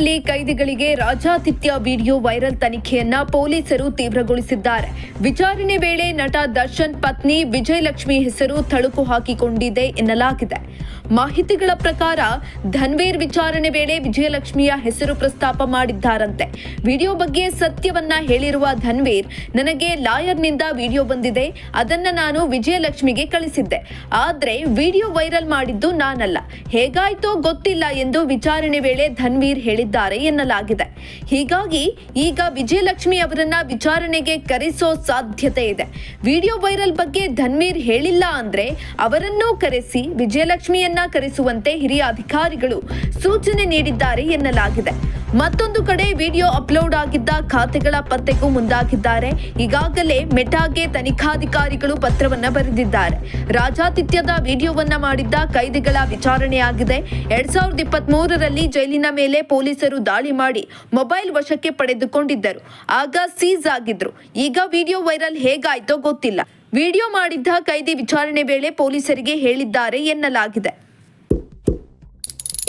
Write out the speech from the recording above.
ಬೆಂಗಳೂರಿನಲ್ಲಿ ಕೈದಿಗಳಿಗೆ ರಾಜಾತಿಥ್ಯ video viral ತನಿಖೆಯನ್ನ ಪೊಲೀಸರು ತೀವ್ರಗೊಳಿಸಿದ್ದಾರೆ. ವಿಚಾರಣೆ ವೇಳೆ ನಟ ದರ್ಶನ್ ಪತ್ನಿ ವಿಜಯಲಕ್ಷ್ಮಿ ಹೆಸರು ತಳುಕು ಹಾಕಿಕೊಂಡಿದೆ ಎನ್ನಲಾಗಿದೆ. ಮಾಹಿತಿಗಳ ಪ್ರಕಾರ ಧನ್ವೀರ್ ವಿಚಾರಣೆ ವೇಳೆ ವಿಜಯಲಕ್ಷ್ಮಿಯ ಹೆಸರು ಪ್ರಸ್ತಾಪ ಮಾಡಿದ್ದಾರಂತೆ. ವಿಡಿಯೋ ಬಗ್ಗೆ ಸತ್ಯವನ್ನ ಹೇಳಿರುವ ಧನ್ವೀರ್, ನನಗೆ ಲಾಯರ್ನಿಂದ ವಿಡಿಯೋ ಬಂದಿದೆ, ಅದನ್ನ ನಾನು ವಿಜಯಲಕ್ಷ್ಮಿಗೆ ಕಳಿಸಿದ್ದೆ. ಆದ್ರೆ ವಿಡಿಯೋ ವೈರಲ್ ಮಾಡಿದ್ದು ನಾನಲ್ಲ. ಹೇಗಾಯ್ತೋ ಗೊತ್ತಿಲ್ಲ ಎಂದು ವಿಚಾರಣೆ ವೇಳೆ ಧನ್ವೀರ್ ಹೇಳಿದ್ದಾರೆ ಎನ್ನಲಾಗಿದೆ. ಹೀಗಾಗಿ ಈಗ ವಿಜಯಲಕ್ಷ್ಮಿ ಅವರನ್ನ ವಿಚಾರಣೆಗೆ ಕರೆಸೋ ಸಾಧ್ಯತೆ ಇದೆ. ವಿಡಿಯೋ ವೈರಲ್ ಬಗ್ಗೆ ಧನ್ವೀರ್ ಹೇಳಿಲ್ಲ ಅಂದ್ರೆ ಅವರನ್ನೂ ಕರೆಸಿ ವಿಜಯಲಕ್ಷ್ಮಿಯನ್ನ ಕರೆಸುವಂತೆ ಹಿರಿಯ ಅಧಿಕಾರಿಗಳು ಸೂಚನೆ ನೀಡಿದ್ದಾರೆ ಎನ್ನಲಾಗಿದೆ. ಮತ್ತೊಂದು ಕಡೆ ವಿಡಿಯೋ ಅಪ್ಲೋಡ್ ಆಗಿದ್ದ ಖಾತೆಗಳ ಪತ್ತೆಗೂ ಮುಂದಾಗಿದ್ದಾರೆ. ಈಗಾಗಲೇ ಮೆಟಾಗೆ ತನಿಖಾಧಿಕಾರಿಗಳು ಪತ್ರವನ್ನ ಬರೆದಿದ್ದಾರೆ. ರಾಜಾತಿಥ್ಯದ ವಿಡಿಯೋವನ್ನ ಮಾಡಿದ್ದ ಕೈದಿಗಳ ವಿಚಾರಣೆಯಾಗಿದೆ. ಎರಡ್ ಸಾವಿರದ ಇಪ್ಪತ್ತ್ ಮೂರರಲ್ಲಿ ಜೈಲಿನ ಮೇಲೆ ಪೊಲೀಸರು ದಾಳಿ ಮಾಡಿ ಮೊಬೈಲ್ ವಶಕ್ಕೆ ಪಡೆದುಕೊಂಡಿದ್ದರು. ಆಗ ಸೀಸ್ ಆಗಿದ್ರು. ಈಗ ವಿಡಿಯೋ ವೈರಲ್ ಹೇಗಾಯ್ತೋ ಗೊತ್ತಿಲ್ಲ. ವಿಡಿಯೋ ಮಾಡಿದ್ದ ಕೈದಿ ವಿಚಾರಣೆ ವೇಳೆ ಪೊಲೀಸರಿಗೆ ಹೇಳಿದ್ದಾರೆ ಎನ್ನಲಾಗಿದೆ.